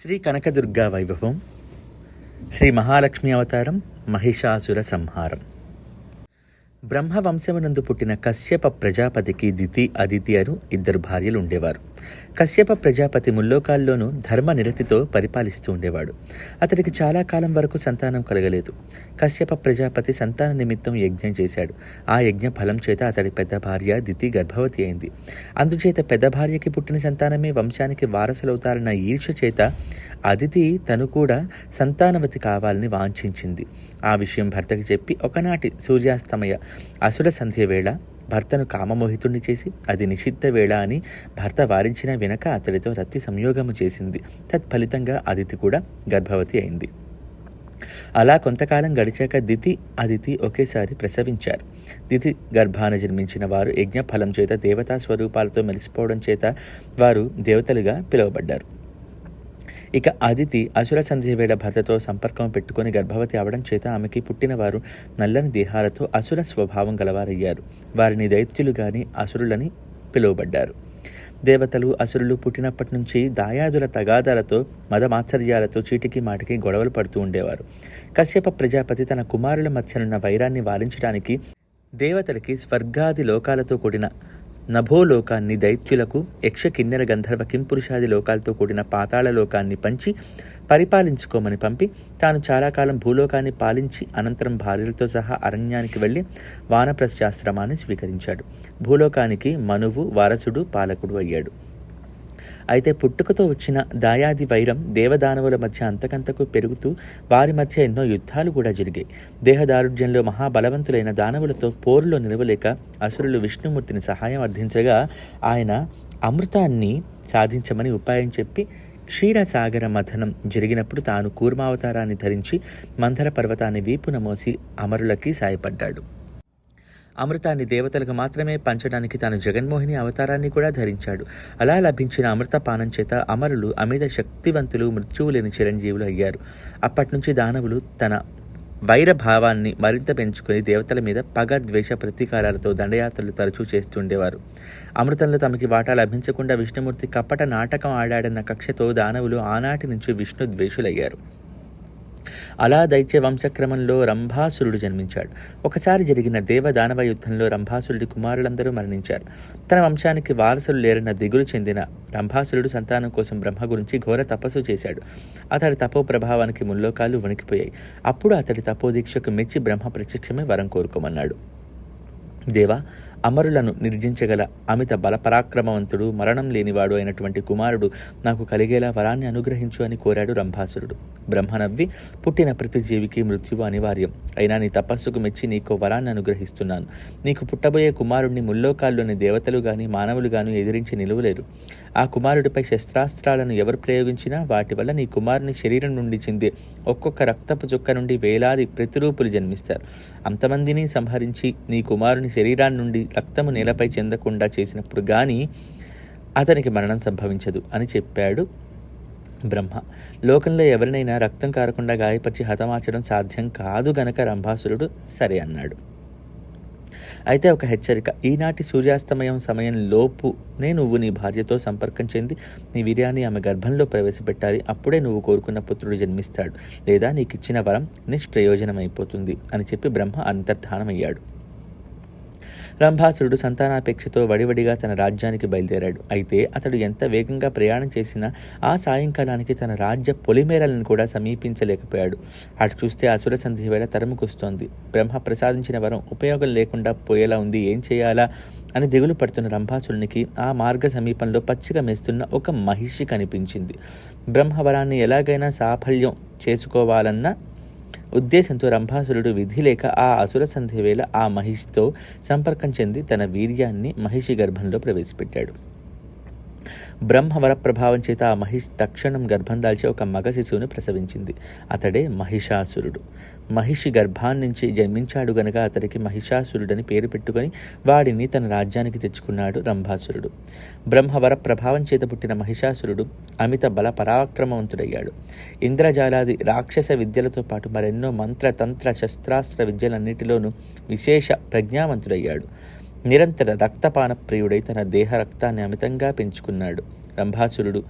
శ్రీ కనకదుర్గా వైభవం శ్రీ మహాలక్ష్మి అవతారం మహిషాసుర సంహారం. బ్రహ్మవంశమునందు పుట్టిన కశ్యప ప్రజాపతికి దితి అదితి అను ఇద్దరు భార్యలు ఉండేవారు. కశ్యప ప్రజాపతి ముల్లోకాల్లోనూ ధర్మ నిరతితో పరిపాలిస్తూ ఉండేవాడు. అతడికి చాలా కాలం వరకు సంతానం కలగలేదు. కశ్యప ప్రజాపతి సంతాన నిమిత్తం యజ్ఞం చేశాడు. ఆ యజ్ఞ ఫలం చేత అతడి పెద్ద భార్య దితి గర్భవతి అయింది. అందుచేత పెద్ద భార్యకి పుట్టిన సంతానమే వంశానికి వారసులవుతారన్న ఈర్ష చేత అదితి తను కూడా సంతానవతి కావాలని వాంఛించింది. ఆ విషయం భర్తకి చెప్పి ఒకనాటి సూర్యాస్తమయ అసుర సంధ్య వేళ భర్తను కామమోహితుణ్ణి చేసి అది నిషిద్ధ వేళ అని భర్త వారించిన వెనక అతడితో రత్తి సంయోగము చేసింది. తత్ఫలితంగా అదితి కూడా గర్భవతి అయింది. అలా కొంతకాలం గడిచాక దితి అదితి ఒకేసారి ప్రసవించారు. దితి గర్భాన జన్మించిన వారు యజ్ఞ ఫలం చేత దేవతా స్వరూపాలతో మెలిసిపోవడం చేత వారు దేవతలుగా పిలువబడ్డారు. ఇక అదితి అసుర సంధ్య వేళ భర్తతో సంపర్కం పెట్టుకుని గర్భవతి అవడం చేత ఆమెకి పుట్టినవారు నల్లని దేహాలతో అసుర స్వభావం గలవారయ్యారు. వారిని దైత్యులు గాని అసురులని పిలువబడ్డారు. దేవతలు అసురులు పుట్టినప్పటి నుంచి దాయాదుల తగాదాలతో మదమాత్సర్యాలతో చీటికి మాటికి గొడవలు పడుతూ ఉండేవారు. కశ్యప ప్రజాపతి తన కుమారుల మధ్యనున్న వైరాన్ని వారించడానికి దేవతలకి స్వర్గాది లోకాలతో కూడిన నభోలోకాన్ని దైత్యులకు యక్ష కిన్నెర గంధర్వ కింపురుషాది లోకాలతో కూడిన పాతాళ లోకాన్ని పంచి పరిపాలించుకోమని పంపి తాను చాలా కాలం భూలోకాన్ని పాలించి అనంతరం భార్యలతో సహా అరణ్యానికి వెళ్ళి వానప్రస్థాశ్రమాన్ని స్వీకరించాడు. భూలోకానికి మనువు వారసుడు పాలకుడు అయ్యాడు. అయితే పుట్టుకతో వచ్చిన దాయాది వైరం దేవదానవుల మధ్య అంతకంతకు పెరుగుతూ వారి మధ్య ఎన్నో యుద్ధాలు కూడా జరిగాయి. దేహదారుఢ్యంలో మహాబలవంతులైన దానవులతో పోరులో నిలవలేక అసురులు విష్ణుమూర్తిని సహాయం అర్థించగా ఆయన అమృతాన్ని సాధించమని ఉపాయం చెప్పి క్షీరసాగర మథనం జరిగినప్పుడు తాను కూర్మావతారాన్ని ధరించి మందర పర్వతాన్ని వీపున మోసి అమరులకి సాయపడ్డాడు. అమృతాన్ని దేవతలకు మాత్రమే పంచడానికి తాను జగన్మోహిని అవతారాన్ని కూడా ధరించాడు. అలా లభించిన అమృత పానం చేత అమరులు అమిత శక్తివంతులు మృత్యువు లేని చిరంజీవులు అయ్యారు. అప్పటి నుంచి దానవులు తన వైర భావాన్ని మరింత పెంచుకొని దేవతల మీద పగ ద్వేష ప్రతీకారాలతో దండయాత్రలు తరచూ చేస్తుండేవారు. అమృతంలో తమకి వాటా లభించకుండా విష్ణుమూర్తి కప్పట నాటకం ఆడాడన్న కక్షతో దానవులు ఆనాటి నుంచి విష్ణు ద్వేషులయ్యారు. అలా దైత్య వంశక్రమంలో రంభాసురుడు జన్మించాడు. ఒకసారి జరిగిన దేవదానవ యుద్ధంలో రంభాసురుడి కుమారులందరూ మరణించారు. తన వంశానికి వారసులు లేరన్న దిగులు చెందిన రంభాసురుడు సంతానం కోసం బ్రహ్మ గురించి ఘోర తపస్సు చేశాడు. అతడి తపో ప్రభావానికి ముల్లోకాలు వణికిపోయాయి. అప్పుడు అతడి తపోదీక్షకు మెచ్చి బ్రహ్మ ప్రత్యక్షమే వరం కోరుకోమన్నాడు. దేవా అమరులను నిర్జించగల అమిత బలపరాక్రమవంతుడు మరణం లేనివాడు అయినటువంటి కుమారుడు నాకు కలిగేలా వరాన్ని అనుగ్రహించు అని కోరాడు రంభాసురుడు. బ్రహ్మనవ్వి పుట్టిన ప్రతి జీవికి మృత్యువు అనివార్యం. అయినా నీ తపస్సుకు మెచ్చి నీకు వరాన్ని అనుగ్రహిస్తున్నాను. నీకు పుట్టబోయే కుమారుడిని ముల్లోకాల్లోని దేవతలు గాని మానవులు గాని ఎదిరించి నిలువలేరు. ఆ కుమారుడిపై శస్త్రాస్త్రాలను ఎవరు ప్రయోగించినా వాటి వల్ల నీ కుమారుని శరీరం నుండి చెందే ఒక్కొక్క రక్తపు చుక్క నుండి వేలాది ప్రతిరూపులు జన్మిస్తారు. అంతమందిని సంహరించి నీ కుమారుని శరీరాన్ని నుండి రక్తము నేలపై చెందకుండా చేసినప్పుడు కానీ అతనికి మరణం సంభవించదు అని చెప్పాడు బ్రహ్మ. లోకంలో ఎవరినైనా రక్తం కారకుండా గాయపరిచి హతమార్చడం సాధ్యం కాదు గనక రంభాసురుడు సరే అన్నాడు. అయితే ఒక హెచ్చరిక ఈనాటి సూర్యాస్తమయం సమయం లోపునే నువ్వు నీ భార్యతో సంపర్కం చెంది నీ వీర్యాన్ని ఆమె గర్భంలో ప్రవేశపెట్టాలి అప్పుడే నువ్వు కోరుకున్న పుత్రుడు జన్మిస్తాడు లేదా నీకు ఇచ్చిన వరం నిష్ప్రయోజనమైపోతుంది అని చెప్పి బ్రహ్మ అంతర్ధానమయ్యాడు. రంభాసురుడు సంతానాపేక్షతో వడివడిగా తన రాజ్యానికి బయలుదేరాడు. అయితే అతడు ఎంత వేగంగా ప్రయాణం చేసినా ఆ సాయంకాలానికి తన రాజ్య పొలిమేరలను కూడా సమీపించలేకపోయాడు. అటు చూస్తే అసుర సంధి వేళ తరుముకొస్తోంది. బ్రహ్మ ప్రసాదించిన వరం ఉపయోగం లేకుండా పోయేలా ఉంది. ఏం చేయాలా? అని దిగులు పడుతున్న రంభాసురునికి ఆ మార్గ సమీపంలో పచ్చిక మేస్తున్న ఒక మహిషి కనిపించింది. బ్రహ్మవరాన్ని ఎలాగైనా సాఫల్యం చేసుకోవాలన్న ఉద్దేశంతో రంభాసురుడు విధి లేక ఆ అసుర సంధి వేళ ఆ మహిషితో సంపర్కం చెంది తన వీర్యాన్ని మహిషి గర్భంలో ప్రవేశపెట్టాడు. బ్రహ్మవర ప్రభావం చేత ఆ మహిష్ తక్షణం గర్భం దాల్చి ఒక మగ శిశువును ప్రసవించింది. అతడే మహిషాసురుడు. మహిషి గర్భాన్నించి జన్మించాడు గనక అతడికి మహిషాసురుడని పేరు పెట్టుకొని వాడిని తన రాజ్యానికి తెచ్చుకున్నాడు రంభాసురుడు. బ్రహ్మవర ప్రభావం చేత పుట్టిన మహిషాసురుడు అమిత బల పరాక్రమవంతుడయ్యాడు. ఇంద్రజాలాది రాక్షస విద్యలతో పాటు మరెన్నో మంత్ర తంత్ర శస్త్రాస్త్ర విద్యలన్నిటిలోనూ విశేష ప్రజ్ఞావంతుడయ్యాడు. నిరంతర రక్తపాన ప్రియుడై తన దేహ రక్తాన్ని అమితంగా పెంచుకున్నాడు రంభాసురుడు.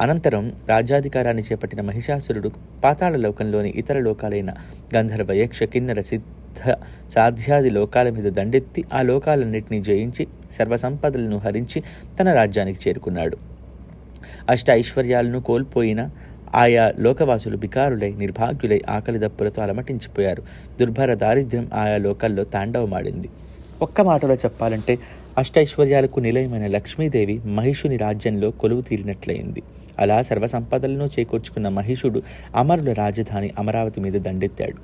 అనంతరం రాజ్యాధికారాన్ని చేపట్టిన మహిషాసురుడు పాతాళ లోకంలోని ఇతర లోకాలైన గంధర్వ యక్ష కిన్నర సిద్ధ సాధ్యాది లోకాల మీద దండెత్తి ఆ లోకాలన్నింటినీ జయించి సర్వసంపదలను హరించి తన రాజ్యానికి చేరుకున్నాడు. అష్ట ఐశ్వర్యాలను కోల్పోయిన ఆయా లోకవాసులు బికారులై నిర్భాగ్యులై ఆకలి దప్పులతో అలమటించిపోయారు. దుర్భర దారిద్ర్యం ఆయా లోకాల్లో తాండవమాడింది. ఒక్క మాటలో చెప్పాలంటే అష్టైశ్వర్యాలకు నిలయమైన లక్ష్మీదేవి మహిషుని రాజ్యంలో కొలువు తీరినట్లయింది. అలా సర్వసంపదలను చేకూర్చుకున్న మహిషుడు అమరుల రాజధాని అమరావతి మీద దండెత్తాడు.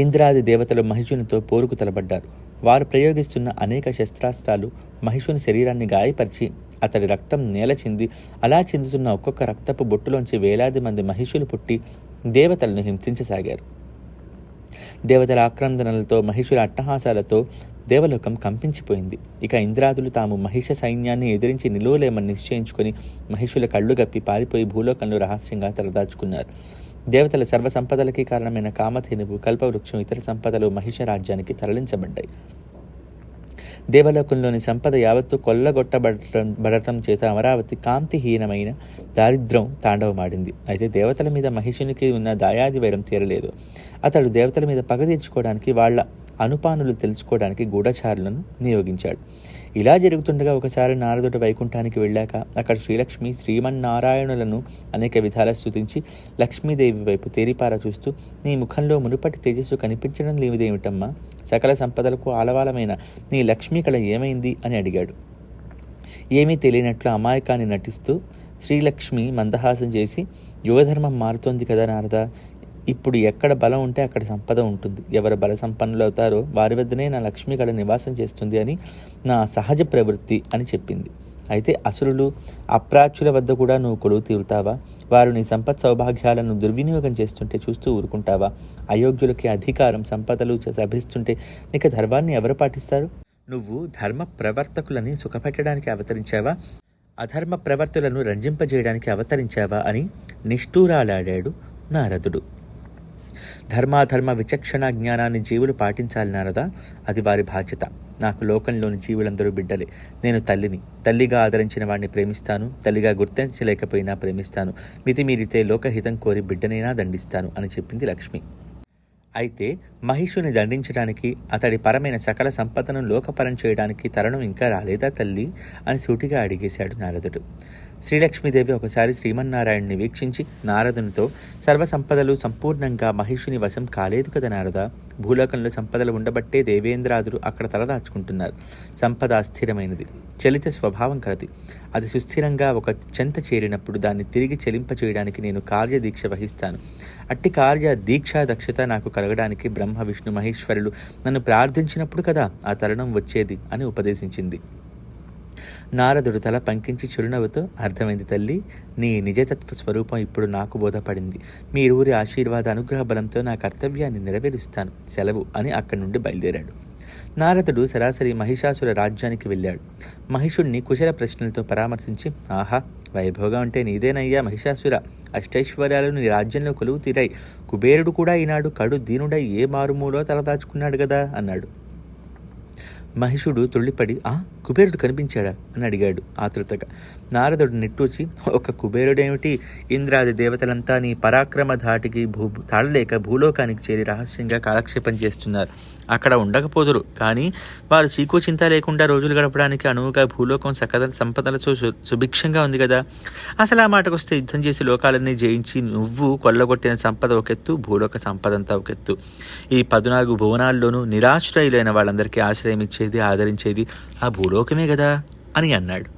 ఇంద్రాది దేవతలు మహిషునితో పోరుకు తలబడ్డారు. వారు ప్రయోగిస్తున్న అనేక శస్త్రాస్త్రాలు మహిషుని శరీరాన్ని గాయపరిచి అతడి రక్తం నేల చింది అలా చెందుతున్న ఒక్కొక్క రక్తపు బొట్టులోంచి వేలాది మంది మహిషులు పుట్టి దేవతలను హింసించసాగారు. దేవతల ఆక్రందనలతో మహిషుల అట్టహాసాలతో దేవలోకం కంపించిపోయింది. ఇక ఇంద్రాదులు తాము మహిష సైన్యాన్ని ఎదిరించి నిలువలేమని నిశ్చయించుకొని మహిషుల కళ్ళు గప్పి పారిపోయి భూలోకంలో రహస్యంగా తలదాచుకున్నారు. దేవతల సర్వ సంపదలకి కారణమైన కామధేనువు కల్పవృక్షం ఇతర సంపదలు మహిష రాజ్యానికి తరలించబడ్డాయి. దేవలోకంలోని సంపద యావత్తు కొల్లగొట్టబడటం బడటం చేత అమరావతి కాంతిహీనమైన దారిద్ర్యం తాండవమాడింది. అయితే దేవతల మీద మహిషునికి ఉన్న దాయాది వైరం తీరలేదు. అతడు దేవతల మీద పగ తీర్చుకోవడానికి వాళ్ళ అనుపానులు తెలుసుకోవడానికి గూఢచారులను నియోగించాడు. ఇలా జరుగుతుండగా ఒకసారి నారదుడు వైకుంఠానికి వెళ్ళాక అక్కడ శ్రీలక్ష్మి శ్రీమన్నారాయణులను అనేక విధాల స్థుతించి లక్ష్మీదేవి వైపు తేరిపార చూస్తూ నీ ముఖంలో మునుపటి తేజస్సు కనిపించడం లేనిదేమిటమ్మా? సకల సంపదలకు ఆలవాలమైన నీ లక్ష్మీ కళ ఏమైంది? అని అడిగాడు. ఏమీ తెలియనట్లు అమాయకాన్ని నటిస్తూ శ్రీలక్ష్మి మందహాసం చేసి యువధర్మం మారుతోంది కదా నారద? ఇప్పుడు ఎక్కడ బలం ఉంటే అక్కడ సంపద ఉంటుంది. ఎవరు బల సంపన్నులు అవుతారో వారి వద్దనే నా లక్ష్మి కళ నివాసం చేస్తుంది అని నా సహజ ప్రవృత్తి అని చెప్పింది. అయితే అసురులు అప్రాచుల వద్ద కూడా నువ్వు కొలువు తీరుతావా? వారు నీ సంపత్ సౌభాగ్యాలను దుర్వినియోగం చేస్తుంటే చూస్తూ ఊరుకుంటావా? అయోగ్యులకి అధికారం సంపదలు లభిస్తుంటే ఇక ధర్మాన్ని ఎవరు పాటిస్తారు? నువ్వు ధర్మ ప్రవర్తకులని సుఖపెట్టడానికి అవతరించావా? అధర్మ ప్రవర్తులను రంజింపజేయడానికి అవతరించావా అని నిష్ఠూరాలాడాడు నారదుడు. ధర్మాధర్మ విచక్షణ జ్ఞానాన్ని జీవులు పాటించాలి నారదా అది వారి బాధ్యత. నాకు లోకంలోని జీవులందరూ బిడ్డలే. నేను తల్లిని. తల్లిగా ఆదరించిన వాడిని ప్రేమిస్తాను. తల్లిగా గుర్తించలేకపోయినా ప్రేమిస్తాను. మితిమీరితే లోకహితం కోరి బిడ్డనైనా దండిస్తాను అని చెప్పింది లక్ష్మి. అయితే మహిషుని దండించడానికి అతడి పరమైన సకల సంపదను లోకపరం చేయడానికి తరుణం ఇంకా రాలేదా తల్లి? అని సూటిగా అడిగేశాడు నారదుడు. శ్రీలక్ష్మీదేవి ఒకసారి శ్రీమన్నారాయణ్ణి వీక్షించి నారదునితో సర్వసంపదలు సంపూర్ణంగా మహిషుని వశం కాలేదు కదా నారద? భూలోకంలో సంపదలు ఉండబట్టే దేవేంద్రాదులు అక్కడ తలదాచుకుంటున్నారు. సంపద అస్థిరమైనది. చలిత స్వభావం కలది. అది సుస్థిరంగా ఒక చెంత చేరినప్పుడు దాన్ని తిరిగి చెలింపచేయడానికి నేను కార్యదీక్ష వహిస్తాను. అట్టి కార్య దీక్షా దక్షత నాకు కలగడానికి బ్రహ్మ విష్ణు మహేశ్వరులు నన్ను ప్రార్థించినప్పుడు కదా ఆ తరుణం వచ్చేది అని ఉపదేశించింది. నారదుడు తల పంకించి చిరునవ్వుతో అర్థమైంది తల్లి నీ నిజతత్వ స్వరూపం ఇప్పుడు నాకు బోధపడింది. మీ ఊరి ఆశీర్వాద అనుగ్రహ బలంతో నా కర్తవ్యాన్ని నెరవేరుస్తాను. సెలవు అని అక్కడి నుండి బయలుదేరాడు. నారదుడు సరాసరి మహిషాసుర రాజ్యానికి వెళ్ళాడు. మహిషుణ్ణి కుశల ప్రశ్నలతో పరామర్శించి ఆహా వైభోగం అంటే నీదేనయ్యా మహిషాసుర. అష్టైశ్వర్యాలు నీ రాజ్యంలో కొలువు తీరాయి. కుబేరుడు కూడా ఈనాడు కడు దీనుడై ఏ మారుమూలో తలదాచుకున్నాడు కదా అన్నాడు. మహిషుడు తుళ్ళిపడి ఆ కుబేరుడు కనిపించాడా? అని అడిగాడు ఆతృతగా నారదుడు నిట్టూచి ఒక కుబేరుడేమిటి? ఇంద్రాది దేవతలంతా నీ పరాక్రమ ధాటికి భూ తాళలేక భూలోకానికి చేరి రహస్యంగా కాలక్షేపం చేస్తున్నారు. అక్కడ ఉండకపోదురు. కానీ వారు చీకో చింత లేకుండా రోజులు గడపడానికి అనువుగా భూలోకం సకల సంపదలతో సు- సుభిక్షంగా ఉంది కదా? అసలు ఆ మాటకొస్తే యుద్ధం చేసి లోకాలన్నీ జయించి నువ్వు కొల్లగొట్టిన సంపద ఒకెత్తు భూలోక సంపదంతా ఒకెత్తు. ఈ పద్నాలుగు భువనాల్లోనూ నిరాశ్రయులైన వాళ్ళందరికీ ఆశ్రయం ఇచ్చే పోషించేది ఆదరించేది ఆ భూలోకమే కదా అని అన్నాడు.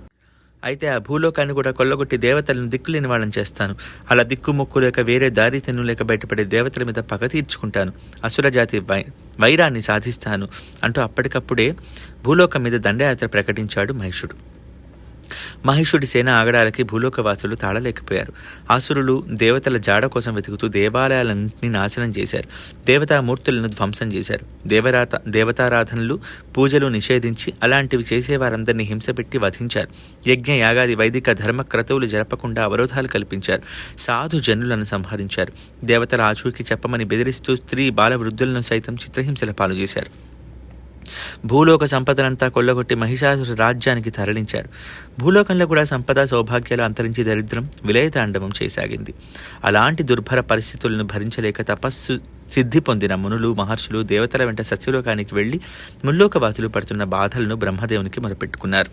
అయితే ఆ భూలోకాన్ని కూడా కొల్లగొట్టి దేవతలను దిక్కులేని వాళ్ళని చేస్తాను. అలా దిక్కు మొక్కు లేక వేరే దారి తెన్ను లేక బయటపడే దేవతల మీద పగ తీర్చుకుంటాను. అసురజాతి వై వైరాన్ని సాధిస్తాను అంటూ అప్పటికప్పుడే భూలోకం మీద దండయాత్ర ప్రకటించాడు మహిషుడు మహిషుడి సేన ఆగడాలకి భూలోకవాసులు తాళలేకపోయారు. ఆసురులు దేవతల జాడ కోసం వెతుకుతూ దేవాలయాలన్నింటినీ నాశనం చేశారు. దేవతామూర్తులను ధ్వంసం చేశారు. దేవరాత దేవతారాధనలు పూజలు నిషేధించి అలాంటివి చేసేవారందరినీ హింసపెట్టి వధించారు. యజ్ఞ యాగాది వైదిక ధర్మ క్రతువులు జరపకుండా అవరోధాలు కల్పించారు. సాధు జనులను సంహరించారు. దేవతల ఆచూకీ చెప్పమని బెదిరిస్తూ స్త్రీ బాల వృద్ధులను సైతం చిత్రహింసల పాలు చేశారు. భూలోక సంపదనంతా కొల్లగొట్టి మహిషాసుర రాజ్యానికి తరలించారు. భూలోకంలో కూడా సంపద సౌభాగ్యాలు అంతరించి దరిద్రం విలయతాండవం చేసాగింది. అలాంటి దుర్భర పరిస్థితులను భరించలేక తపస్సు సిద్ధి పొందిన మునులు మహర్షులు దేవతల వెంట సత్యలోకానికి వెళ్ళి ముల్లోకవాసులు పడుతున్న బాధలను బ్రహ్మదేవునికి మొరపెట్టుకున్నారు.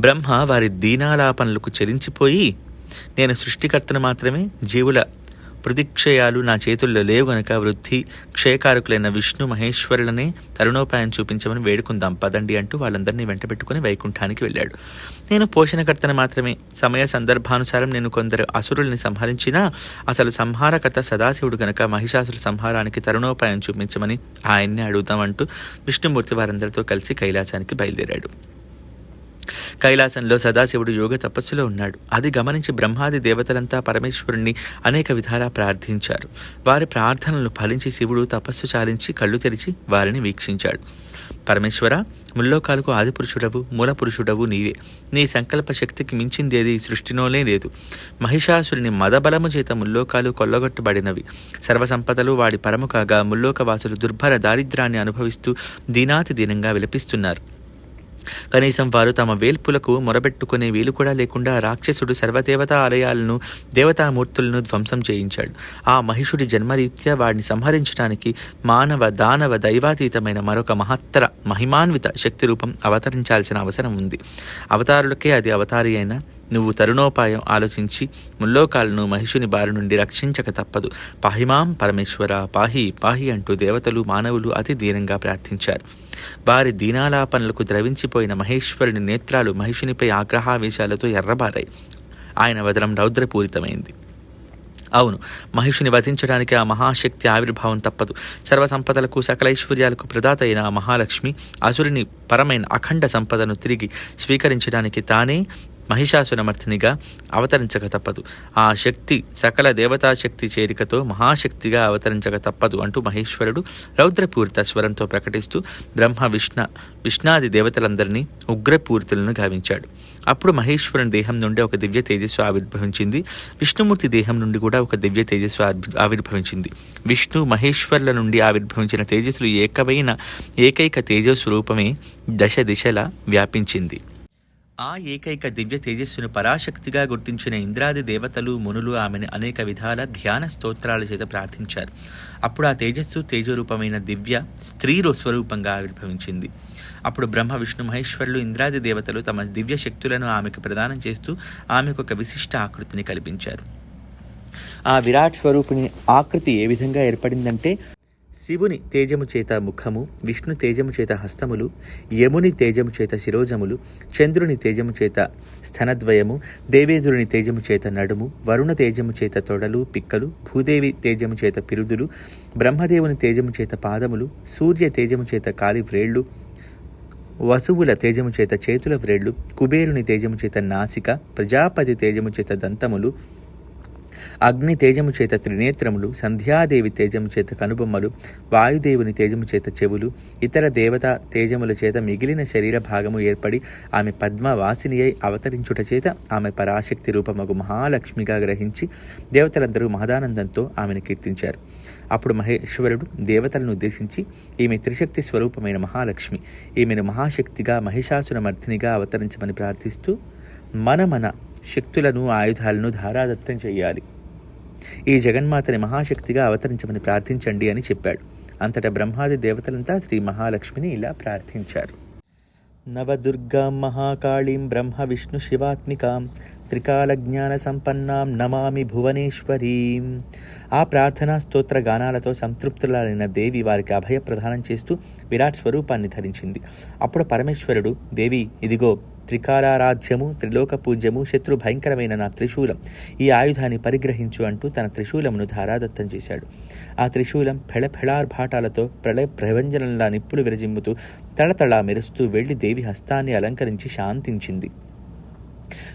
బ్రహ్మ వారి దీనాలాపనలకు చెలించిపోయి నేను సృష్టికర్తను మాత్రమే జీవుల ప్రతిక్షయాలు నా చేతుల్లో లేవు గనక వృద్ధి క్షయకారకులైన విష్ణు మహేశ్వరులనే తరుణోపాయం చూపించమని వేడుకుందాం. పదండి అంటూ వాళ్ళందరినీ వెంట పెట్టుకుని వైకుంఠానికి వెళ్ళాడు. నేను పోషణకర్తను మాత్రమే. సమయ సందర్భానుసారం నేను కొందరు అసురుల్ని సంహరించినా అసలు సంహారకర్త సదాశివుడు గనక మహిషాసుల సంహారానికి తరుణోపాయం చూపించమని ఆయన్ని అడుగుదామంటూ విష్ణుమూర్తి వారందరితో కలిసి కైలాసానికి బయలుదేరాడు. కైలాసంలో సదాశివుడు యోగ తపస్సులో ఉన్నాడు. అది గమనించి బ్రహ్మాది దేవతలంతా పరమేశ్వరుణ్ణి అనేక విధాలా ప్రార్థించారు. వారి ప్రార్థనలు ఫలించి శివుడు తపస్సు చాలించి కళ్ళు తెరిచి వారిని వీక్షించాడు. పరమేశ్వర ముల్లోకాలకు ఆదిపురుషుడవు మూలపురుషుడవు నీవే. నీ సంకల్ప శక్తికి మించిందేది సృష్టిలోనే లేదు. మహిషాసురుని మదబలము చేత ముల్లోకాలు కొల్లగొట్టబడినవి. సర్వసంపదలు వాడి పరము కాగా ముల్లోకవాసులు దుర్భర దారిద్ర్యాన్ని అనుభవిస్తూ దీనాతి దీనంగా విలపిస్తున్నారు. కనీసం వారు తమ వేల్పులకు మొరబెట్టుకునే వీలు కూడా లేకుండా రాక్షసుడు సర్వదేవతా ఆలయాలను దేవతామూర్తులను ధ్వంసం చేయించాడు. ఆ మహిషుడి జన్మరీత్యా వాడిని సంహరించడానికి మానవ దానవ దైవాతీతమైన మరొక మహత్తర మహిమాన్విత శక్తి రూపం అవతరించాల్సిన అవసరం ఉంది. అవతారులకే అది అవతారి అయిన నువ్వు తరుణోపాయం ఆలోచించి ముల్లోకాలను మహిషుని బారి నుండి రక్షించక తప్పదు. పాహిమాం పరమేశ్వర పాహి పాహి అంటూ దేవతలు మానవులు అతి దీనంగా ప్రార్థించారు. వారి దీనాలాపనలకు ద్రవించిపోయిన మహేశ్వరుని నేత్రాలు మహిషునిపై ఆగ్రహావేశాలతో ఎర్రబారాయి. ఆయన వదనం రౌద్రపూరితమైంది. అవును మహిషుని వధించడానికి ఆ మహాశక్తి ఆవిర్భావం తప్పదు. సర్వసంపదలకు సకలైశ్వర్యాలకు ప్రదాత అయిన ఆ మహాలక్ష్మి అసురుని పరమైన అఖండ సంపదను తిరిగి స్వీకరించడానికి తానే మహిషాసురమర్థినిగా అవతరించక తప్పదు. ఆ శక్తి సకల దేవతాశక్తి చేరికతో మహాశక్తిగా అవతరించక తప్పదు అంటూ మహేశ్వరుడు రౌద్రపూరిత స్వరంతో ప్రకటిస్తూ బ్రహ్మ విష్ణ విష్ణాది దేవతలందరినీ ఉగ్రపూరితులను గావించాడు. అప్పుడు మహేశ్వరుని దేహం నుండి ఒక దివ్య తేజస్సు ఆవిర్భవించింది. విష్ణుమూర్తి దేహం నుండి కూడా ఒక దివ్య తేజస్సు ఆవిర్భవించింది. విష్ణు మహేశ్వరుల నుండి ఆవిర్భవించిన తేజస్సులు ఏకమైన ఏకైక తేజస్సు రూపమే దశ దిశలా వ్యాపించింది. ఆ ఏకైక దివ్య తేజస్సును పరాశక్తిగా గుర్తించిన ఇంద్రాది దేవతలు మునులు ఆమెను అనేక విధాల ధ్యాన స్తోత్రాల చేత ప్రార్థించారు. అప్పుడు ఆ తేజస్సు తేజరూపమైన దివ్య స్త్రీ స్వరూపంగా ఆవిర్భవించింది. అప్పుడు బ్రహ్మ విష్ణు మహేశ్వరులు ఇంద్రాది దేవతలు తమ దివ్య శక్తులను ఆమెకు ప్రదానం చేస్తూ ఆమెకు ఒక విశిష్ట ఆకృతిని కల్పించారు. ఆ విరాట్ స్వరూపిణి ఆకృతి ఏ విధంగా ఏర్పడిందంటే శివుని తేజము చేత ముఖము విష్ణు తేజము చేత హస్తములు యముని తేజము చేత శిరోజములు చంద్రుని తేజము చేత స్థనద్వయము దేవేంద్రుని తేజము చేత నడుము వరుణ తేజము చేత తొడలు పిక్కలు భూదేవి తేజము చేత పిరుదులు బ్రహ్మదేవుని తేజము చేత పాదములు సూర్య తేజము చేత కాలి వ్రేళ్ళు వసువుల తేజము చేత చేతుల వ్రేళ్ళు కుబేరుని తేజము చేత నాసిక ప్రజాపతి తేజము చేత దంతములు అగ్ని తేజము చేత త్రినేత్రములు సంధ్యాదేవి తేజము చేత కనుబొమ్మలు వాయుదేవుని తేజము చేత చెవులు ఇతర దేవత తేజముల చేత మిగిలిన శరీర భాగము ఏర్పడి ఆమె పద్మవాసిని అయి అవతరించుట చేత ఆమె పరాశక్తి రూపమగు మహాలక్ష్మిగా గ్రహించి దేవతలందరూ మహదానందంతో ఆమెను కీర్తించారు. అప్పుడు మహేశ్వరుడు దేవతలను ఉద్దేశించి ఈమె త్రిశక్తి స్వరూపమైన మహాలక్ష్మి ఈమెను మహాశక్తిగా మహిషాసురమర్థినిగా అవతరించమని ప్రార్థిస్తూ మన మన శక్తులను ఆయుధాలను ధారాదత్తం చేయాలి. ఈ జగన్మాతని మహాశక్తిగా అవతరించమని ప్రార్థించండి అని చెప్పాడు. అంతటా బ్రహ్మాది దేవతలంతా శ్రీ మహాలక్ష్మిని ఇలా ప్రార్థించారు. నవదుర్గాం మహాకాళీం బ్రహ్మ విష్ణు శివాత్మికాం త్రికాలజ్ఞాన సంపన్నాం నమామి భువనేశ్వరీం. ఆ ప్రార్థనా స్తోత్ర గానాలతో సంతృప్తులైన దేవి వారికి అభయ ప్రదానం చేస్తూ విరాట్ స్వరూపాన్ని ధరించింది. అప్పుడు పరమేశ్వరుడు దేవి ఇదిగో త్రికాలారాధ్యము త్రిలోక పూజ్యము శత్రు భయంకరమైన నా త్రిశూలం. ఈ ఆయుధాన్ని పరిగ్రహించు అంటూ తన త్రిశూలమును ధారాదత్తం చేశాడు. ఆ త్రిశూలం ఫెళఫెళార్భాటాలతో ప్రళయ ప్రభంజనంలా నిప్పులు విరజిమ్ముతూ తళతళా మెరుస్తూ వెళ్ళి దేవి హస్తాన్ని అలంకరించి శాంతించింది.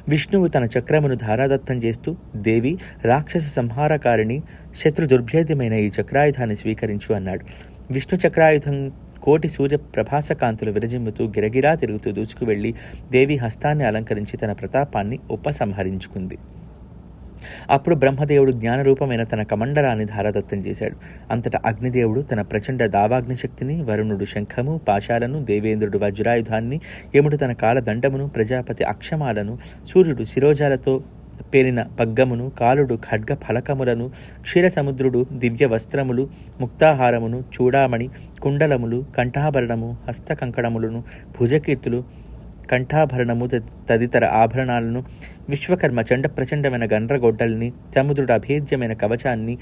విష్ణువు తన చక్రమును ధారాదత్తం చేస్తూ దేవి రాక్షస సంహారకారిణి శత్రు దుర్భేద్యమైన ఈ చక్రాయుధాన్ని స్వీకరించు అన్నాడు. విష్ణు చక్రాయుధం కోటి సూర్య ప్రభాసకాంతులు విరజిమ్ముతూ గిరగిరా తిరుగుతూ దూచుకు వెళ్ళి దేవి హస్తాన్ని అలంకరించి తన ప్రతాపాన్ని ఉపసంహరించుకుంది. అప్పుడు బ్రహ్మదేవుడు జ్ఞానరూపమైన తన కమండలాన్ని ధారాదత్తం చేశాడు. అంతటా అగ్నిదేవుడు తన ప్రచండ దావాగ్నిశక్తిని వరుణుడు శంఖము పాశాలను దేవేంద్రుడు వజ్రాయుధాన్ని యముడు తన కాలదండమును ప్రజాపతి అక్షమాలను సూర్యుడు శిరోజాలతో పేలిన పగ్గమును కాలుడు ఖడ్గ ఫలకములను క్షీరసముద్రుడు దివ్య వస్త్రములు ముక్తాహారమును చూడామణి కుండలములు కంఠాభరణము హస్తకంకణములను భుజకీర్తులు కంఠాభరణము తది- తదితర ఆభరణాలను విశ్వకర్మ చండ ప్రచండమైన గండ్రగొడ్డల్ని సముద్రుడు అభేద్యమైన కవచాన్ని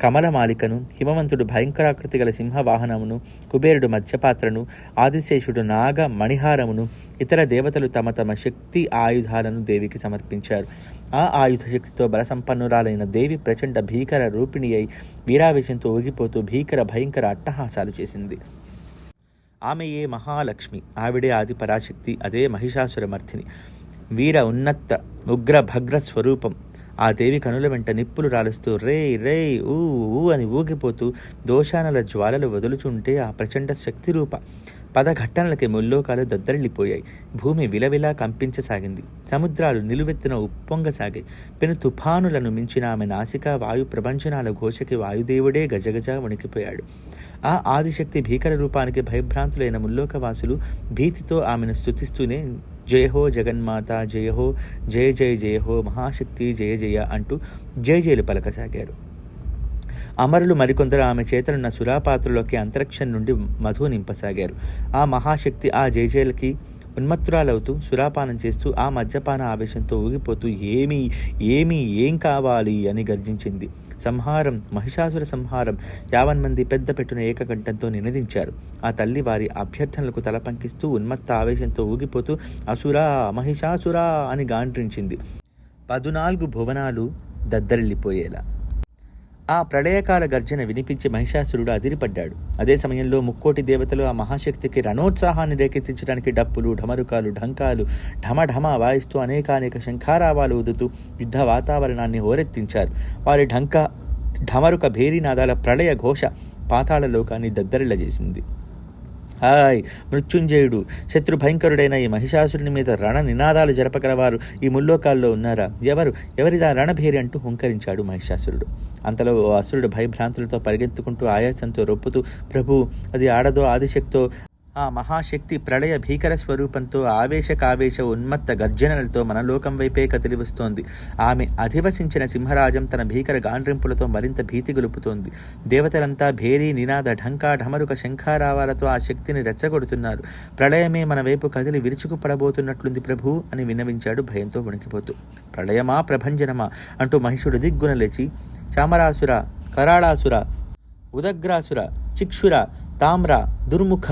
కమలమాలికను హిమవంతుడు భయంకరాకృతి గల సింహవాహనమును కుబేరుడు మధ్యపాత్రను ఆదిశేషుడు నాగ మణిహారమును ఇతర దేవతలు తమ తమ శక్తి ఆయుధాలను దేవికి సమర్పించారు. ఆ ఆయుధ శక్తితో బలసంపన్నురాలైన దేవి ప్రచండ భీకర రూపిణి అయి వీరావేశంతో ఊగిపోతూ భీకర భయంకర అట్టహాసాలు చేసింది. ఆమెయే మహాలక్ష్మి ఆవిడే ఆది పరాశక్తి అదే మహిషాసురమర్థిని వీర ఉన్నత్త ఉగ్ర భగ్ర స్వరూపం. ఆ దేవి కనుల వెంట నిప్పులు రాలుస్తూ రే రే ఊ ఊ అని ఊగిపోతూ దోషానల జ్వాలలు వదులుచుంటే ఆ ప్రచండ శక్తి పద పదఘట్టనలకి ముల్లోకాలు దద్దరిల్లిపోయాయి. భూమి విలవిలా కంపించసాగింది. సముద్రాలు నిలువెత్తున ఉప్పొంగసాగాయి. పెను తుఫానులను మించిన ఆమె నాసిక వాయు ప్రపంచనాల ఘోషకి వాయుదేవుడే గజగజ వణికిపోయాడు. ఆ ఆదిశక్తి భీకర రూపానికి భయభ్రాంతులైన ముల్లోకవాసులు భీతితో ఆమెను స్తుతిస్తూనే జయ హో జగన్మాత జయ హో జయ జయ జయ హో మహాశక్తి జయ జయ అంటూ జయ జయలు పలకసాగారు. అమరులు మరికొందరు ఆమె చేతనున్న సురాపాత్రలోకి అంతరిక్షం నుండి మధు నింపసాగారు. ఆ మహాశక్తి ఆ జయజయలకి ఉన్మత్తురాలవుతూ సురాపానం చేస్తూ ఆ మద్యపాన ఆవేశంతో ఊగిపోతూ ఏమి ఏమి ఏం కావాలి అని గర్జించింది. సంహారం మహిషాసుర సంహారం యావన్ మంది పెద్ద పెట్టున ఏకకంఠంతో నినదించారు. ఆ తల్లి వారి అభ్యర్థనలకు తల పంకిస్తూ ఉన్మత్త ఆవేశంతో ఊగిపోతూ అసురా మహిషాసురా అని గాండ్రించింది. పదునాలుగు భువనాలు దద్దరిల్లిపోయేలా. ఆ ప్రళయకాల గర్జన వినిపించి మహిషాసురుడు అదిరిపడ్డాడు. అదే సమయంలో ముక్కోటి దేవతలు ఆ మహాశక్తికి రణోత్సాహాన్ని రేకెత్తించడానికి డప్పులు ఢమరుకాలు ఢంకాలు ఢమఢమ వాయిస్తూ అనేకానేక శంఖారావాలు ఉదుతూ యుద్ధ వాతావరణాన్ని హోరెత్తించారు. వారి ఢంక ఢమరుక భేరీనాదాల ప్రళయ ఘోష పాతాళ లోకాన్ని దద్దరిల్లజేసింది. హాయ్ మృత్యుంజయుడు. శత్రు భయంకరుడైన ఈ మహిషాసురుని మీద రణ నినాదాలు జరపగలవారు. ఈ ముల్లోకాల్లో ఉన్నారా? ఎవరు? ఎవరిదా రణభేరి అంటూ హుంకరించాడు మహిషాసురుడు. అంతలో ఓ అసురుడు భయభ్రాంతులతో పరిగెత్తుకుంటూ ఆయాసంతో రొప్పుతూ ప్రభు అది ఆడదో ఆదిశక్తో ఆ మహాశక్తి ప్రళయ భీకర స్వరూపంతో ఆవేశకావేశ ఉన్మత్త గర్జనలతో మనలోకం వైపే కదిలి వస్తోంది ఆమె అధివసించిన సింహరాజం తన భీకర గాండ్రింపులతో మరింత భీతి గొలుపుతోంది. దేవతలంతా భేరీ నినాద ఢంకా ఢమరుక శంఖారావాలతో ఆ శక్తిని రెచ్చగొడుతున్నారు. ప్రళయమే మన వైపు కదిలి విరుచుకు పడబోతున్నట్లుంది ప్రభు అని విన్నవించాడు భయంతో వణికిపోతూ. ప్రళయమా ప్రభంజనమా? అంటూ మహిషుడు దిగ్గున లేచి చామరాసుర కరాళాసుర ఉదగ్రాసుర చిక్షుర తామ్ర దుర్ముఖ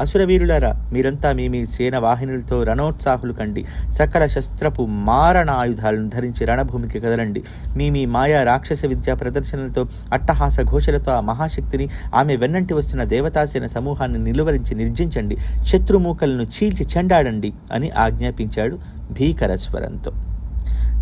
అసురవీరులారా మీరంతా మీ మీ సేన వాహినులతో రణోత్సాహులు కండి. సకల శస్త్రపు మారణ ఆయుధాలను ధరించి రణభూమికి కదలండి. మీ మీ మాయా రాక్షస విద్యా ప్రదర్శనలతో అట్టహాస ఘోషలతో ఆ మహాశక్తిని ఆమె వెన్నంటి వస్తున్న దేవతాసేన సమూహాన్ని నిలువరించి నిర్జించండి. శత్రుమూకలను చీల్చి చెండాడండి అని ఆజ్ఞాపించాడు భీకర స్వరంతో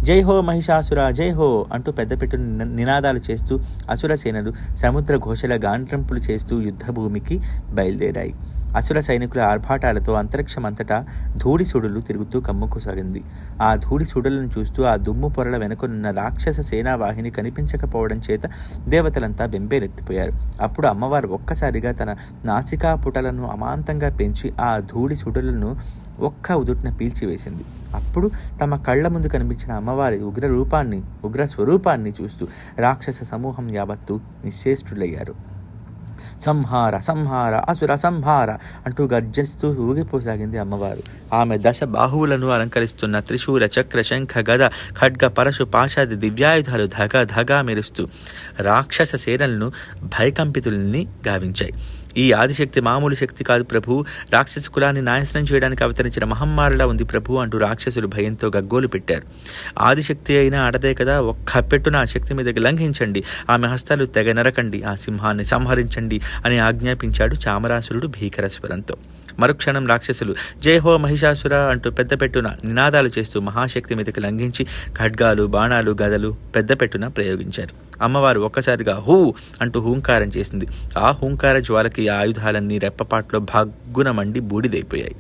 జై హో మహిషాసుర జై హో అంటూ పెద్దపెట్టు నినాదాలు చేస్తూ అసురసేనలు సముద్ర ఘోషల గాండ్రంపులు చేస్తూ యుద్ధభూమికి బయలుదేరాయి. అసుర సైనికుల ఆర్భాటాలతో అంతరిక్షమంతటా ధూళి సుడులు తిరుగుతూ కమ్ముకుసాగింది. ఆ ధూళి సుడులను చూస్తూ ఆ దుమ్ము పొరల వెనుకనున్న రాక్షస సేనావాహిని కనిపించకపోవడం చేత దేవతలంతా బెంబేలెత్తిపోయారు. అప్పుడు అమ్మవారు ఒక్కసారిగా తన నాసికా పుటలను అమాంతంగా పెంచి ఆ ధూళి సుడులను ఒక్క ఉదుట్న పీల్చివేసింది. అప్పుడు తమ కళ్ళ ముందు కనిపించిన అమ్మవారి ఉగ్ర రూపాన్ని ఉగ్ర స్వరూపాన్ని చూస్తూ రాక్షస సమూహం యావత్తు నిశ్చేష్టులయ్యారు. సంహార సంహార అసుర సంహార అంటూ గర్జిస్తూ ఊగిపోసాగింది అమ్మవారు. ఆమె దశ బాహువులను అలంకరిస్తున్న త్రిశూల చక్ర శంఖ గద ఖడ్గ పరశు పాశాది దివ్యాయుధాలు ధగ ధగా మెరుస్తూ రాక్షస సేనలను భయకంపితుల్ని గావించాయి. ఈ ఆదిశక్తి మామూలు శక్తి కాదు ప్రభు. రాక్షస కులాన్ని నాశనం చేయడానికి అవతరించిన మహమ్మారిలా ఉంది ప్రభు అంటూ రాక్షసులు భయంతో గగ్గోలు పెట్టారు. ఆదిశక్తి అయినా ఆడదే కదా ఒక్క పెట్టున ఆ శక్తి మీద లంఘించండి ఆమె హస్తాలు తెగ నరకండి ఆ సింహాన్ని సంహరించండి అని ఆజ్ఞాపించాడు చామరాసురుడు భీకర స్వరంతో. మరుక్షణం రాక్షసులు. జై హో మహిషాసుర అంటూ పెద్ద పెట్టున నినాదాలు చేస్తూ మహాశక్తి మీదకి లంఘించి ఖడ్గాలు బాణాలు గదలు పెద్ద పెట్టున ప్రయోగించారు. అమ్మవారు ఒక్కసారిగా హూ అంటూ హూంకారం చేసింది. ఆ హూంకార జ్వాలకి ఆ ఆయుధాలన్నీ రెప్పపాట్లో భగ్గున మండి బూడిదైపోయాయి.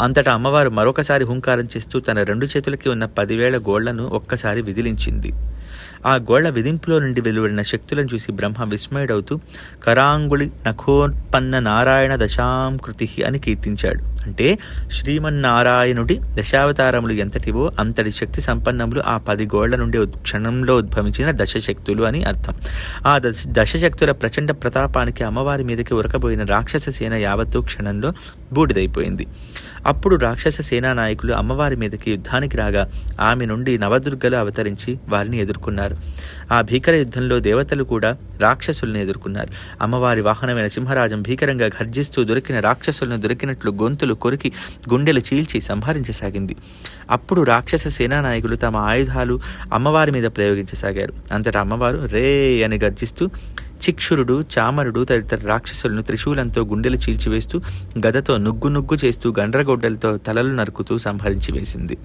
అంతటా అమ్మవారు మరొకసారి హుంకారం చేస్తూ తన రెండు చేతులకి ఉన్న పదివేల గోళ్ళను ఒక్కసారి విదిలించింది. ఆ గోళ్ళ విధింపులో నుండి వెలువడిన శక్తులను చూసి బ్రహ్మ విస్మయుడవుతూ కరాంగుళి నఖోత్పన్న నారాయణ దశాంకృతి అని కీర్తించాడు. అంటే శ్రీమన్నారాయణుడి దశావతారములు ఎంతటివో అంతటి శక్తి సంపన్నములు ఆ పది గోళ్ళ నుండి క్షణంలో ఉద్భవించిన దశశక్తులు అని అర్థం. ఆ దశ దశశక్తుల ప్రచండ ప్రతాపానికి అమ్మవారి మీదకి ఉరకబోయిన రాక్షస సేన యావత్తు క్షణంలో బూడిదైపోయింది. అప్పుడు రాక్షస సేనా నాయకులు అమ్మవారి మీదకి యుద్ధానికి రాగా ఆమె నుండి నవదుర్గలు అవతరించి వారిని ఎదుర్కొన్నారు. ఆ భీకర యుద్ధంలో దేవతలు కూడా రాక్షసుల్ని ఎదుర్కొన్నారు. అమ్మవారి వాహనమైన సింహరాజం భీకరంగా గర్జిస్తూ దొరికిన రాక్షసులను దొరికినట్లు గొంతులు కొరికి గుండెలు చీల్చి సంహరించసాగింది. అప్పుడు రాక్షస సేనా నాయకులు తమ ఆయుధాలు అమ్మవారి మీద ప్రయోగించసాగారు. అంతటా అమ్మవారు రే అని గర్జిస్తూ చిక్షురుడు చామరుడు తదితర రాక్షసులను త్రిశూలంతో గుండెలు చీల్చివేస్తూ గదతో నుగ్గు నుగ్గు చేస్తూ గండ్రగొడ్డలతో తలలు నరుకుతూ సంహరించి వేసింది.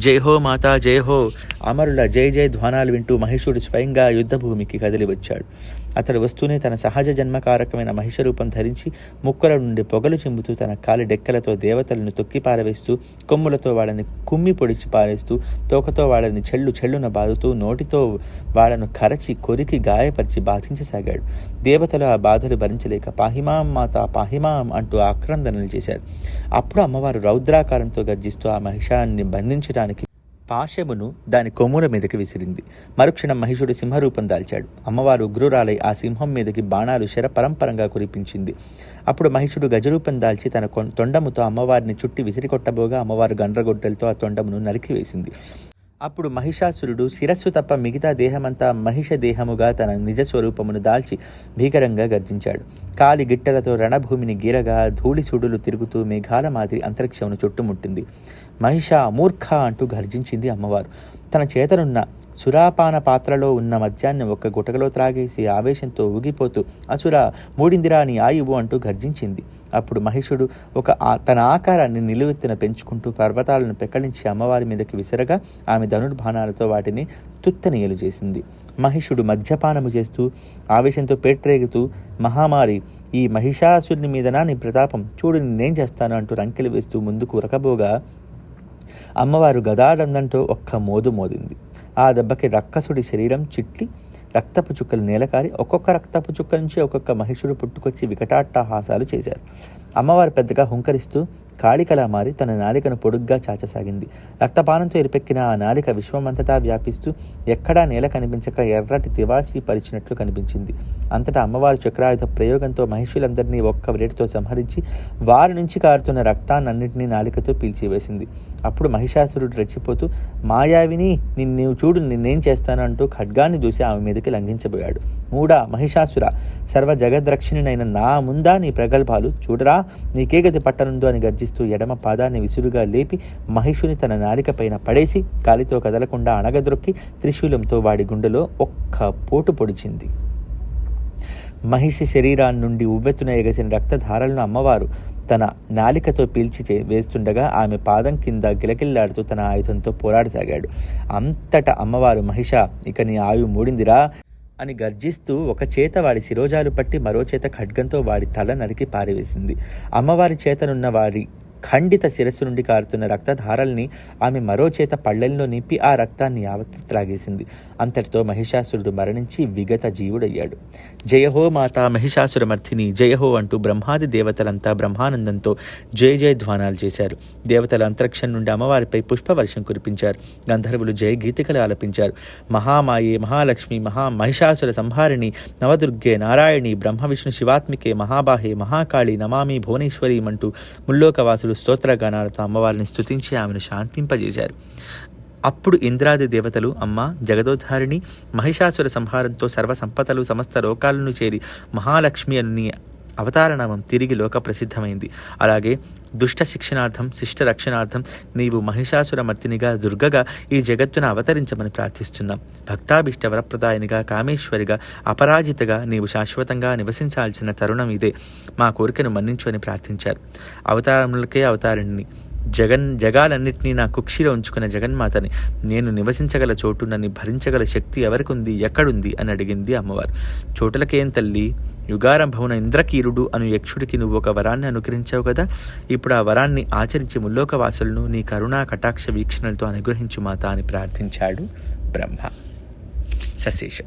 జై హో మాతా జై హో అమరుల జై జై ధ్వానాలు వింటూ మహిషుడు స్వయంగా యుద్ధభూమికి కదిలి వచ్చాడు అతడు వస్తూనే తన సహజ జన్మకారకమైన మహిష రూపం ధరించి ముక్కల నుండి పొగలు చిమ్ముతూ తన కాలి డెక్కలతో దేవతలను తొక్కి పారవేస్తూ కొమ్ములతో వాళ్ళని కుమ్మి పొడిచి పారేస్తూ తోకతో వాళ్ళని చెల్లు చెల్లున బాదుతూ నోటితో వాళ్ళను కరచి కొరికి గాయపరిచి బాధించసాగాడు. దేవతలు ఆ బాధలు భరించలేక పాహిమాం మాత పాహిమాం అంటూ ఆక్రందనలు చేశారు. అప్పుడు అమ్మవారు రౌద్రాకారంతో గర్జిస్తూ ఆ మహిషాన్ని బంధించడానికి పాశమును దాని కొమ్ముల మీదకి విసిరింది. మరుక్షణం మహిషుడు సింహరూపం దాల్చాడు. అమ్మవారు ఉగ్రురాలై ఆ సింహం మీదకి బాణాలు శరపరంపరంగా కురిపించింది. అప్పుడు మహిషుడు గజరూపం దాల్చి తన తొండముతో అమ్మవారిని చుట్టి విసిరికొట్టబోగా అమ్మవారు గండ్రగొడ్డలతో ఆ తొండమును నరికివేసింది అప్పుడు మహిషాసురుడు శిరస్సు తప్ప మిగతా దేహమంతా మహిష దేహముగా తన నిజ స్వరూపమును దాల్చి భీకరంగా గర్జించాడు. కాలి గిట్టలతో రణభూమిని గీరగా ధూళి సుడులు తిరుగుతూ మేఘాల మాదిరి అంతరిక్షమును చుట్టుముట్టింది. మహిష మూర్ఖ అంటూ గర్జించింది అమ్మవారు. తన చేతనున్న సురాపాన పాత్రలో ఉన్న మద్యాన్ని ఒక్క గుటకలో త్రాగేసి ఆవేశంతో ఊగిపోతూ అసుర మూడిందిరా నీ ఆయువు అంటూ గర్జించింది. అప్పుడు మహిషుడు ఒక తన ఆకారాన్ని నిలువెత్తిన పెంచుకుంటూ పర్వతాలను పెక్కలించి అమ్మవారి మీదకి విసరగా ఆమె ధనుర్బాణాలతో వాటిని తుత్తనీయలు చేసింది. మహిషుడు మద్యపానము చేస్తూ ఆవేశంతో పేట్రేగుతూ మహామారి ఈ మహిషాసురుని మీదనా నీ ప్రతాపం? చూడు నేనేం చేస్తాను అంటూ రంకెలు వేస్తూ ముందుకు ఉరకబోగా అమ్మవారు గదాడందంటూ ఒక్క మోదు మోదింది. ఆ దెబ్బకి రక్కసుడి శరీరం చిట్లి రక్తపు చుక్కలు నేలకారి ఒక్కొక్క రక్తపు చుక్క నుంచి ఒక్కొక్క మహిషుడు పుట్టుకొచ్చి వికటాట్టహాసాలు చేశారు. అమ్మవారు పెద్దగా హుంకరిస్తూ కాళికలా మారి తన నాలికను పొడుగ్గా చాచసాగింది. రక్తపానంతో ఎరిపెక్కిన ఆ నాలిక విశ్వమంతటా వ్యాపిస్తూ ఎక్కడా నేల కనిపించక ఎర్రటి తివాచి పరిచినట్లు కనిపించింది. అంతటా అమ్మవారు చక్రాయుధ ప్రయోగంతో మహిషులందరినీ ఒక్క వేటితో సంహరించి వారి నుంచి కారుతున్న రక్తాన్నన్నింటినీ నాలికతో పీల్చివేసింది. అప్పుడు మహిషాసురుడు రెచ్చిపోతూ మాయావిని నిన్ను చూడు నిన్నేం చేస్తాను అంటూ ఖడ్గాన్ని చూసి ఆమె మీదకి లంఘించబోయాడు. మూడా మహిషాసుర సర్వ జగద్రక్షిణినైన నా ముందా నీ ప్రగల్భాలు? చూడరా నీకే గతి పట్టనుందో అని గర్జిస్తూ ఎడమ పాదాన్ని విసురుగా లేపి మహిషుని తన నాలిక పైన పడేసి కాలితో కదలకుండా అణగద్రొక్కి త్రిశూలంతో వాడి గుండెలో ఒక్క పోటు పొడిచింది. మహిషి శరీరాన్ని నుండి ఉవ్వెత్తున ఎగసిన రక్తధారలను అమ్మవారు తన నాలికతో పీల్చి చే- వేస్తుండగా ఆమె పాదం కింద గిలకిల్లాడుతూ తన ఆయుధంతో పోరాడసాగాడు అంతట అమ్మవారు మహిష ఇక నీ ఆయు మూడిందిరా. అని గర్జిస్తూ ఒక చేత వాడి శిరోజాలు పట్టి మరో చేత ఖడ్గంతో వాడి తల నరికి పారివేసింది. అమ్మవారి చేతనున్న వాడి ఖండిత శిరస్సు నుండి కారుతున్న రక్తధారల్ని ఆమె మరో చేత పళ్ళెల్లో నింపి ఆ రక్తాన్ని యావత్తు త్రాగేసింది. అంతటితో మహిషాసురుడు మరణించి విగత జీవుడయ్యాడు. జయహో మాత మహిషాసురమర్థిని జయహో అంటూ బ్రహ్మాది దేవతలంతా బ్రహ్మానందంతో జయ జయ ధ్వానాలు చేశారు. దేవతల అంతరిక్షం నుండి అమ్మవారిపై పుష్పవర్షం కురిపించారు. గంధర్వులు జయ గీతికలు ఆలపించారు. మహామాయే మహాలక్ష్మి మహా మహిషాసుర సంహారిణి నవదుర్గే నారాయణి బ్రహ్మ విష్ణు శివాత్మికే మహాబాహే మహాకాళి నమామి భువనేశ్వరి అంటూ ముల్లోకవాసులు స్తోత్రగానాలతో అమ్మవారిని స్తుతించి ఆమెను శాంతింపజేశారు. అప్పుడు ఇంద్రాది దేవతలు అమ్మ జగదోద్ధారిణి మహిషాసుర సంహారంతో సర్వ సంపదలు సమస్త లోకాలను చేరి మహాలక్ష్మి అని అవతారనామం తిరిగి లోక ప్రసిద్ధమైంది అలాగే దుష్ట శిక్షణార్థం శిష్ట రక్షణార్థం నీవు మహిషాసురమర్తినిగా దుర్గగా ఈ జగత్తును అవతరించమని ప్రార్థిస్తున్నాం. భక్తాభిష్ట వరప్రదాయనిగా కామేశ్వరిగా అపరాజితగా నీవు శాశ్వతంగా నివసించాల్సిన తరుణం ఇదే. మా కోరికను మన్నించు అని ప్రార్థించారు. అవతారములకే అవతారిణిని. జగన్ జగాలన్నింటినీ నా కుక్షిలో ఉంచుకున్న జగన్మాతని నేను నివసించగల చోటు నన్ను భరించగల శక్తి ఎవరికి ఉంది ఎక్కడుంది అని అడిగింది అమ్మవారు. చోటులకేం తల్లి? యుగారంభమున ఇంద్రకీరుడు అను యక్షుడికి నువ్వు ఒక వరాన్ని అనుగ్రహించావు కదా? ఇప్పుడు ఆ వరాన్ని ఆచరించి ముల్లోక వాసులను నీ కరుణా కటాక్ష వీక్షణలతో అనుగ్రహించు మాత అని ప్రార్థించాడు బ్రహ్మ. సశేషం.